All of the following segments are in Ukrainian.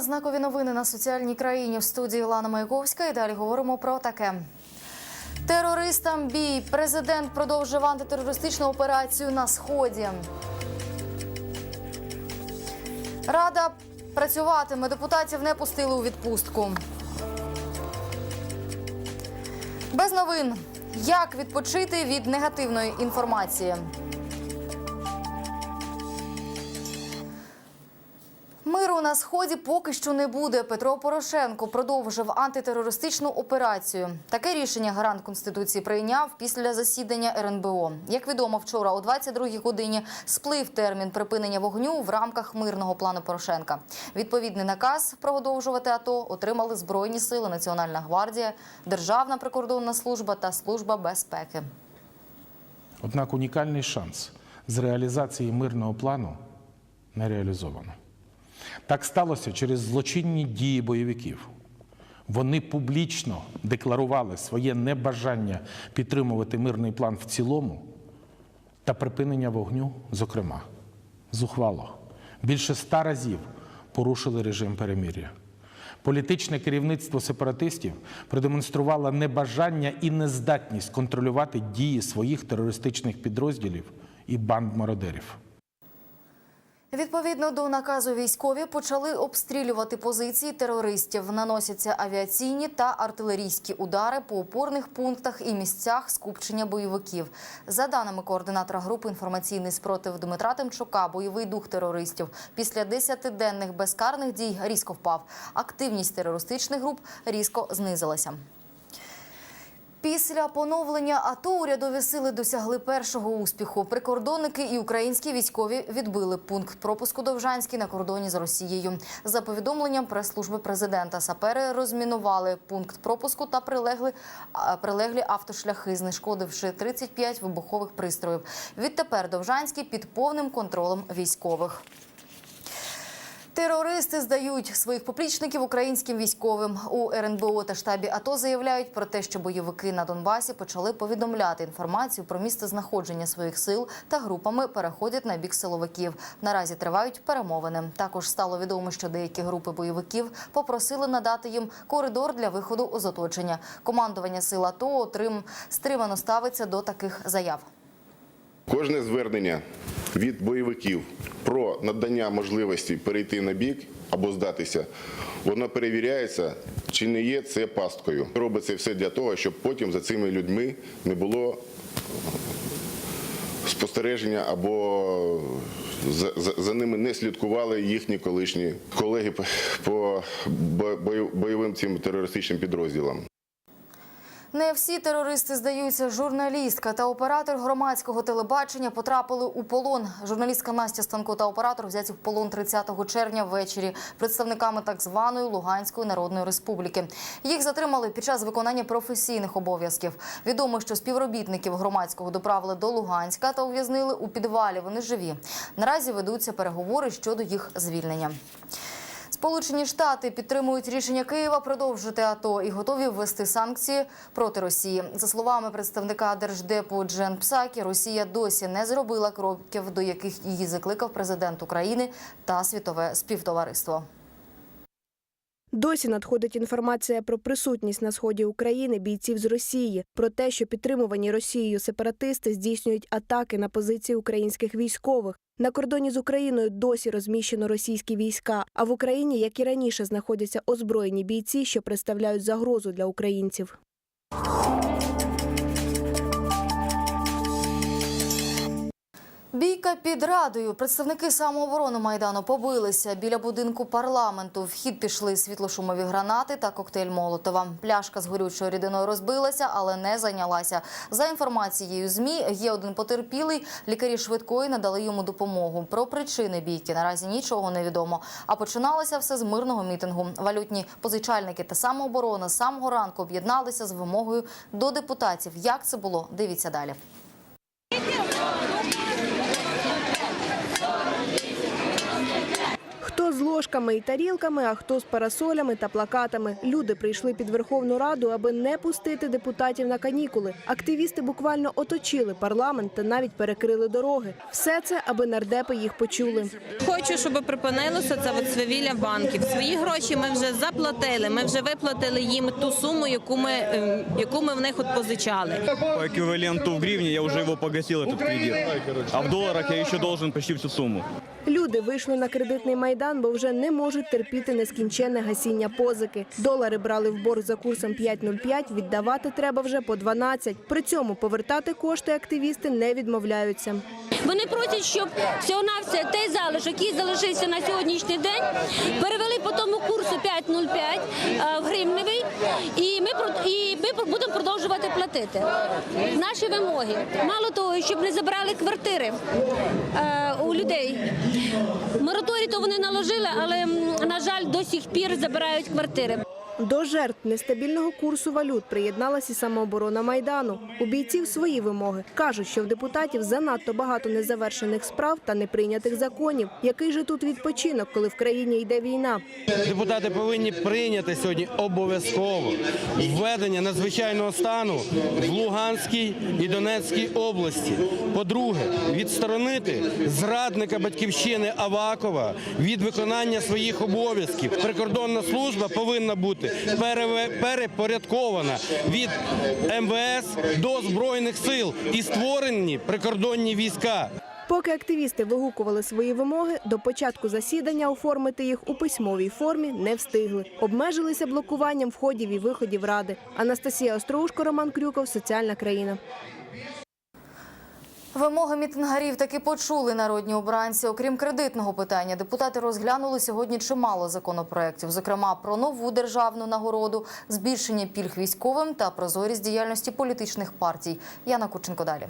Знакові новини на соціальній країні в студії Лана Маяковська. І далі говоримо про таке. Терористам бій. Президент продовжив антитерористичну операцію на сході. Рада працюватиме. Депутатів не пустили у відпустку. Без новин. Як відпочити від негативної інформації? На сході поки що не буде. Петро Порошенко продовжив антитерористичну операцію. Таке рішення гарант конституції прийняв після засідання РНБО. Як відомо, вчора о 22-й годині сплив термін припинення вогню в рамках мирного плану Порошенка. Відповідний наказ продовжувати АТО отримали збройні сили, Національна гвардія, Державна прикордонна служба та служба безпеки. Однак унікальний шанс з реалізації мирного плану не реалізовано. Так сталося через злочинні дії бойовиків. Вони публічно декларували своє небажання підтримувати мирний план в цілому та припинення вогню, зокрема, зухвало. Більше ста разів порушили режим перемир'я. Політичне керівництво сепаратистів продемонструвало небажання і нездатність контролювати дії своїх терористичних підрозділів і банд мародерів. Відповідно до наказу військові почали обстрілювати позиції терористів. Наносяться авіаційні та артилерійські удари по опорних пунктах і місцях скупчення бойовиків. За даними координатора групи інформаційний спротив Дмитра Тимчука, бойовий дух терористів після десятиденних безкарних дій різко впав. Активність терористичних груп різко знизилася. Після поновлення АТО урядові сили досягли першого успіху. Прикордонники і українські військові відбили пункт пропуску Довжанський на кордоні з Росією. За повідомленням прес-служби президента, сапери розмінували пункт пропуску та прилегли, прилеглі автошляхи, знешкодивши 35 вибухових пристроїв. Відтепер Довжанський під повним контролем військових. Терористи здають своїх поплічників українським військовим у РНБО та штабі АТО заявляють про те, що бойовики на Донбасі почали повідомляти інформацію про місце знаходження своїх сил та групами переходять на бік силовиків. Наразі тривають перемовини. Також стало відомо, що деякі групи бойовиків попросили надати їм коридор для виходу з оточення. Командування сил АТО отрим стримано ставиться до таких заяв. Кожне звернення від бойовиків про надання можливості перейти на бік або здатися, воно перевіряється, чи не є це пасткою. Робиться все для того, щоб потім за цими людьми не було спостереження або за, за, за ними не слідкували їхні колишні колеги по, бойовим цим терористичним підрозділам. Не всі терористи здаються. Журналістка та оператор громадського телебачення потрапили у полон. Журналістка Настя Станко та оператор взяті в полон 30 червня ввечері представниками так званої Луганської Народної Республіки. Їх затримали під час виконання професійних обов'язків. Відомо, що співробітників громадського доправили до Луганська та ув'язнили у підвалі. Вони живі. Наразі ведуться переговори щодо їх звільнення. Сполучені Штати підтримують рішення Києва продовжити АТО і готові ввести санкції проти Росії. За словами представника держдепу Джен Псакі, Росія досі не зробила кроків, до яких її закликав президент України та світове співтовариство. Досі надходить інформація про присутність на сході України бійців з Росії, про те, що підтримувані Росією сепаратисти здійснюють атаки на позиції українських військових. На кордоні з Україною досі розміщено російські війська. А в Україні, як і раніше, знаходяться озброєні бійці, що представляють загрозу для українців. Бійка під радою. Представники самооборони майдану побилися біля будинку парламенту. В хід пішли світлошумові гранати та коктейль Молотова. Пляшка з горючою рідиною розбилася, але не зайнялася. За інформацією змі є один потерпілий. Лікарі швидкої надали йому допомогу. Про причини бійки наразі нічого не відомо. А починалося все з мирного мітингу. Валютні позичальники та самооборона самого ранку об'єдналися з вимогою до депутатів. Як це було? Дивіться далі. Хто з ложками і тарілками, а хто з парасолями та плакатами. Люди прийшли під Верховну Раду, аби не пустити депутатів на канікули. Активісти буквально оточили парламент та навіть перекрили дороги. Все це, аби нардепи їх почули. Хочу, щоб припинилося це от свавілля банків. Свої гроші ми вже заплатили. Ми вже виплатили їм ту суму, яку ми ем, яку ми в них от позичали. По эквиваленту в гривне я уже его погасил, этот кредит. А в долларах я еще должен почти всю сумму. Люди вийшли на кредитний майдан, бо вже не можуть терпіти нескінченне гасіння позики. Долари брали в борг за курсом 5,05, віддавати треба вже по 12. При цьому повертати кошти активісти не відмовляються. Вони просять, щоб всього навсього той залишок, який залишився на сьогоднішній день, перевели по тому курсу 5,05 е, в гривневий, і ми і ми будемо продовжувати платити. Наші вимоги. Мало того, щоб не забрали квартири е, у людей. Мораторій то вони наложили, але на жаль, до сих пір забирають квартири. До жертв нестабільного курсу валют приєдналася самооборона майдану. У бійців свої вимоги кажуть, що в депутатів занадто багато незавершених справ та неприйнятих законів. Який же тут відпочинок, коли в країні йде війна? Депутати повинні прийняти сьогодні обов'язково введення надзвичайного стану в Луганській і Донецькій області. По-друге, відсторонити зрадника батьківщини Авакова від виконання своїх обов'язків. Прикордонна служба повинна бути перепорядкована від МВС до збройних сил і створені прикордонні війська. Поки активісти вигукували свої вимоги, до початку засідання оформити їх у письмовій формі не встигли. Обмежилися блокуванням входів і виходів ради. Анастасія Остроушко, Роман Крюков, Соціальна країна. Вимоги мітингарів таки почули народні обранці. Окрім кредитного питання, депутати розглянули сьогодні чимало законопроєктів, зокрема про нову державну нагороду, збільшення пільг військовим та прозорість діяльності політичних партій. Яна Курченко далі.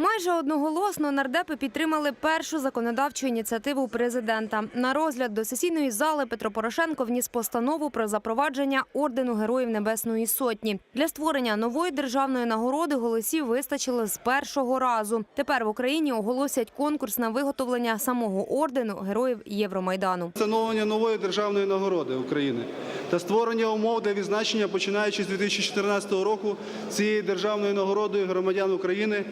Майже одноголосно нардепи підтримали першу законодавчу ініціативу президента. На розгляд до сесійної зали Петро Порошенко вніс постанову про запровадження ордену Героїв Небесної Сотні. Для створення нової державної нагороди голосів вистачило з першого разу. Тепер в Україні оголосять конкурс на виготовлення самого ордену Героїв Євромайдану. Встановлення нової державної нагороди України та створення умов для відзначення, починаючи з 2014 року, цієї державної нагородою громадян України,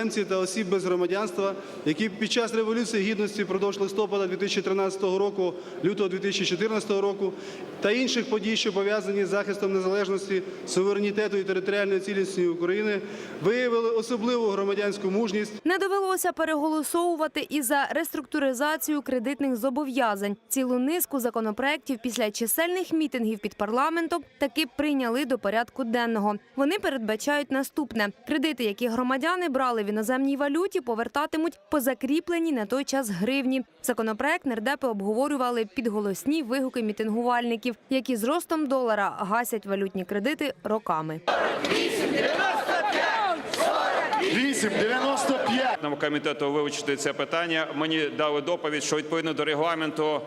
іноземців та осіб без громадянства, які під час Революції Гідності впродовж листопада 2013 року, лютого 2014 року та інших подій, що пов'язані з захистом незалежності, суверенітету і територіальної цілісності України, виявили особливу громадянську мужність Не довелося переголосовувати і за реструктуризацію кредитних зобов'язань. Цілу низку законопроєктів після чисельних мітингів під парламентом таки прийняли до порядку денного. Вони передбачають наступне: кредити, які громадяни брали в іноземній валюті, повертатимуть по закріпленій на той час гривні. Законопроект нардепи обговорювали під голосні вигуки мітингувальників, які з ростом долара гасять валютні кредити роками. 8,95. Нам комітету вивчити це питання. Мені дали доповідь, що відповідно до регламенту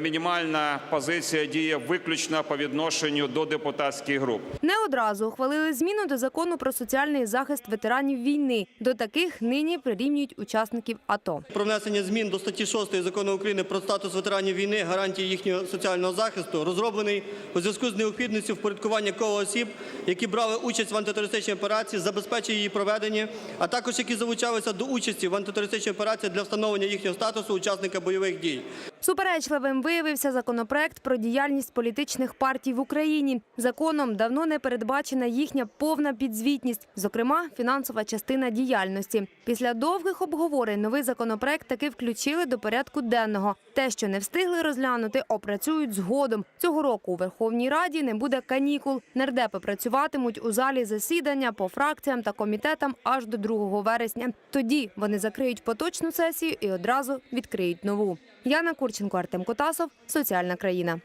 мінімальна позиція діє виключно по відношенню до депутатських груп. Не одразу ухвалили зміну до закону про соціальний захист ветеранів війни. До таких нині прирівнюють учасників АТО. про внесення змін до статті 6 закону України про статус ветеранів війни, гарантії їхнього соціального захисту, розроблений у зв'язку з необхідністю впорядкування кола осіб, які брали участь в антитерористичній операції, забезпечення її проведення, а також які залучалися до участі в антитерористичній операції для встановлення їхнього статусу учасника бойових дій. Суперечливим виявився законопроект про діяльність політичних партій в Україні. Законом давно не передбачена їхня повна підзвітність, зокрема фінансова частина діяльності. Після довгих обговорень новий законопроект таки включили до порядку денного. Те, що не встигли розглянути, опрацюють згодом. Цього року у Верховній Раді не буде канікул. Нардепи працюватимуть у залі засідання по фракціям та комітетам аж до 2 вересня. Тоді вони закриють поточну сесію і одразу відкриють нову. Яна Курченко, Артем Котасов, Соціальна країна.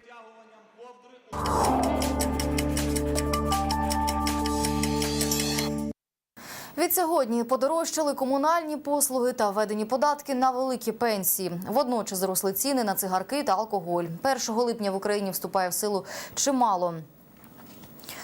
Від сьогодні подорожчали комунальні послуги та введені податки на великі пенсії. Водночас зросли ціни на цигарки та алкоголь. 1 липня в Україні вступає в силу чимало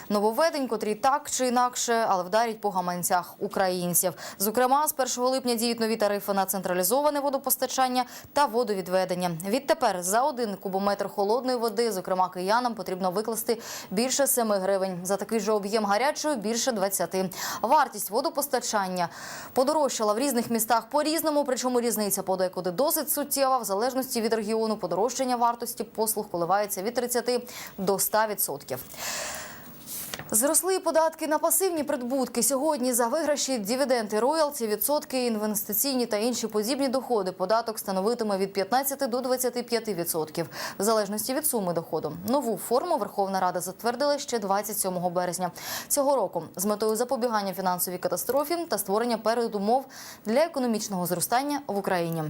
нововведень, котрі так чи інакше, але вдарять по гаманцях українців. Зокрема, з 1 липня діють нові тарифи на централізоване водопостачання та водовідведення. Відтепер за один кубометр холодної води, зокрема киянам, потрібно викласти більше 7 гривень. За такий же об'єм гарячої більше 20. Вартість водопостачання подорожчала в різних містах по-різному, причому різниця подекуди досить суттєва. В залежності від регіону подорожчання вартості послуг коливається від 30 до 100%. Зросли податки на пасивні прибутки. Сьогодні за виграші, дивіденди, роялті, відсотки, інвестиційні та інші подібні доходи. Податок становитиме від 15 до 25%, в залежності від суми доходу. Нову форму Верховна Рада затвердила ще 27 березня цього року з метою запобігання фінансовій катастрофі та створення передумов для економічного зростання в Україні.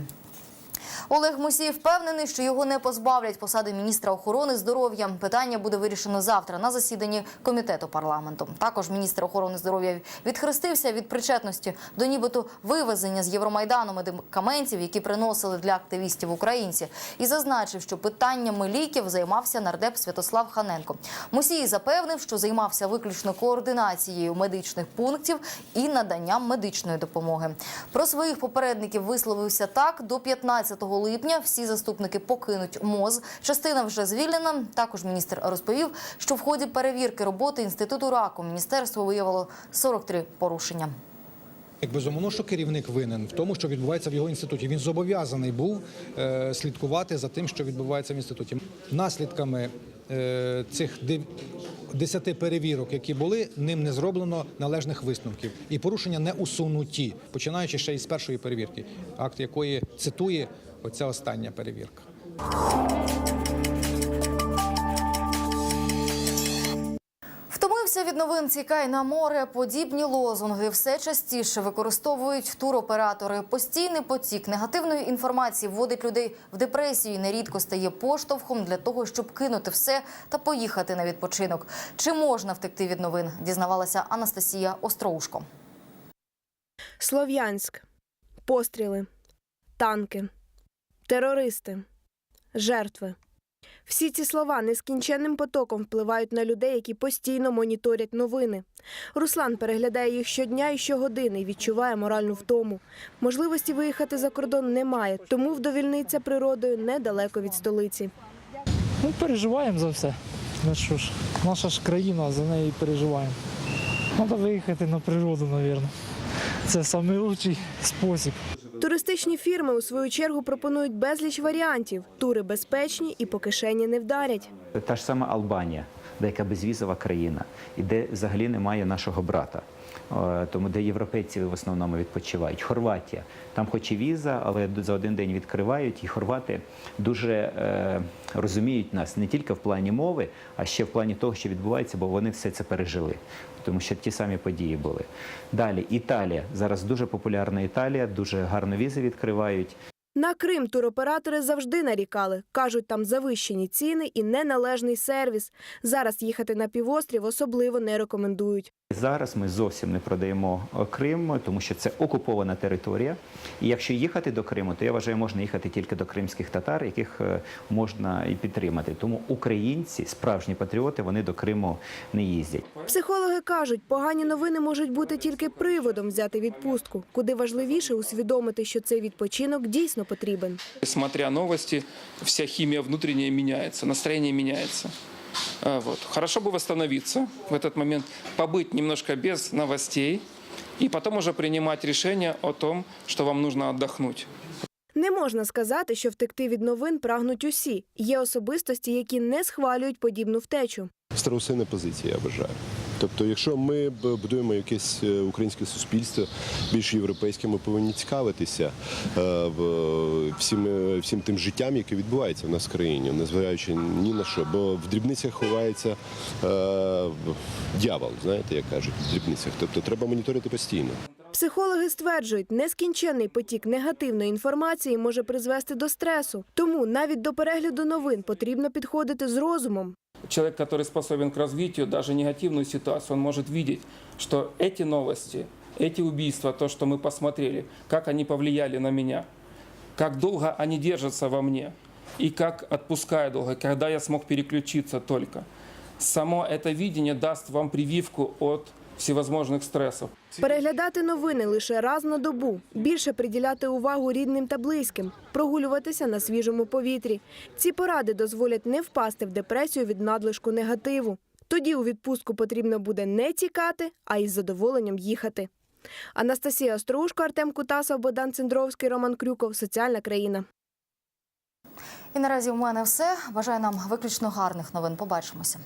Олег Мусій впевнений, що його не позбавлять посади міністра охорони здоров'я. Питання буде вирішено завтра на засіданні комітету парламенту. Також міністр охорони здоров'я відхрестився від причетності до нібито вивезення з Євромайдану медикаментів, які приносили для активістів українці, і зазначив, що питаннями ліків займався нардеп Святослав Ханенко. Мусій запевнив, що займався виключно координацією медичних пунктів і наданням медичної допомоги. Про своїх попередників висловився так: до 15 липня всі заступники покинуть МОЗ. Частина вже звільнена. Також міністр розповів, що в ході перевірки роботи інституту раку міністерство виявило 43 порушення. Як безумовно, що керівник винен в тому, що відбувається в його інституті. Він зобов'язаний був е, слідкувати за тим, що відбувається в інституті. Наслідками е, цих десяти перевірок, які були, ним не зроблено належних висновків, і порушення не усунуті, починаючи ще із першої перевірки, акт якої цитує оця остання перевірка. Втомився від новин «Тікай на море. Подібні лозунги все частіше використовують туроператори. Постійний потік негативної інформації вводить людей в депресію. і Нерідко стає поштовхом для того, щоб кинути все та поїхати на відпочинок. Чи можна втекти від новин? Дізнавалася Анастасія Остроушко. Слов'янськ. Постріли. Танки. Терористи. Жертви. Всі ці слова нескінченним потоком впливають на людей, які постійно моніторять новини. Руслан переглядає їх щодня і щогодини і відчуває моральну втому. Можливості виїхати за кордон немає, тому вдовільниться природою недалеко від столиці. Ну, переживаємо за все. Ну що ж, наша ж країна, за неї переживаємо. Треба виїхати на природу, мабуть. Це найкращий спосіб. Туристичні фірми у свою чергу пропонують безліч варіантів. Тури безпечні і по кишені не вдарять. Та ж сама Албанія, деяка безвізова країна, і де взагалі немає нашого брата. Е, Тому де європейці в основному відпочивають. Хорватія. Там хоч і віза, але за один день відкривають, і хорвати дуже е, розуміють нас не тільки в плані мови, а ще в плані того, що відбувається, бо вони все це пережили. Тому що ті самі події були. Далі Італія. Зараз дуже популярна Італія, дуже гарно візи відкривають. На Крим туроператори завжди нарікали. Кажуть, там завищені ціни і неналежний сервіс. Зараз їхати на півострів особливо не рекомендують. Зараз ми зовсім не продаємо е, Крим, тому що це окупована територія. І якщо їхати до Криму, то я вважаю, можна їхати тільки до кримських татар, яких е, можна і підтримати. Тому українці, справжні патріоти, вони до Криму не їздять. Психологи кажуть, погані новини можуть бути тільки приводом взяти відпустку, куди важливіше усвідомити, що цей відпочинок дійсно потрібен. Смотря новости, вся химия внутренняя меняется, настроение меняется. А, Вот. Хорошо бы восстановиться в этот момент, побыть немножко без новостей и потом уже принимать решение о том, что вам нужно отдохнуть. Не можна сказати, що втекти від новин прагнуть усі. Є особистості, які не схвалюють подібну втечу. Страусина позиція, я вважаю. Тобто, якщо ми будуємо якесь е, українське суспільство більш європейське, ми повинні цікавитися е, всім, е, всім тим життям, яке відбувається в нас в країні, незважаючи ні на що. Бо в дрібницях ховається дьявол, знаєте, як кажуть, в дрібницях. Тобто треба моніторити постійно. Психологи стверджують, нескінченний потік негативної інформації може призвести до стресу. Тому навіть до перегляду новин потрібно підходити з розумом. Человек, который способен к развитию, даже негативную ситуацию, он может видеть, что эти новости, эти убийства, то, что мы посмотрели, как они повлияли на меня, как долго они держатся во мне и как отпускаю долго, когда я смог переключиться только. само это видение даст вам прививку от всевозможных стрессов. Переглядати новини лише раз на добу, більше приділяти увагу рідним та близьким, прогулюватися на свіжому повітрі. Ці поради дозволять не впасти в депресію від надлишку негативу. Тоді у відпустку потрібно буде не тікати, а із задоволенням їхати. Анастасія Острушко, Артем Кутасов, Богдан Цендровський, Роман Крюков. Соціальна країна. І наразі у мене все. Бажаю нам виключно гарних новин. Побачимося.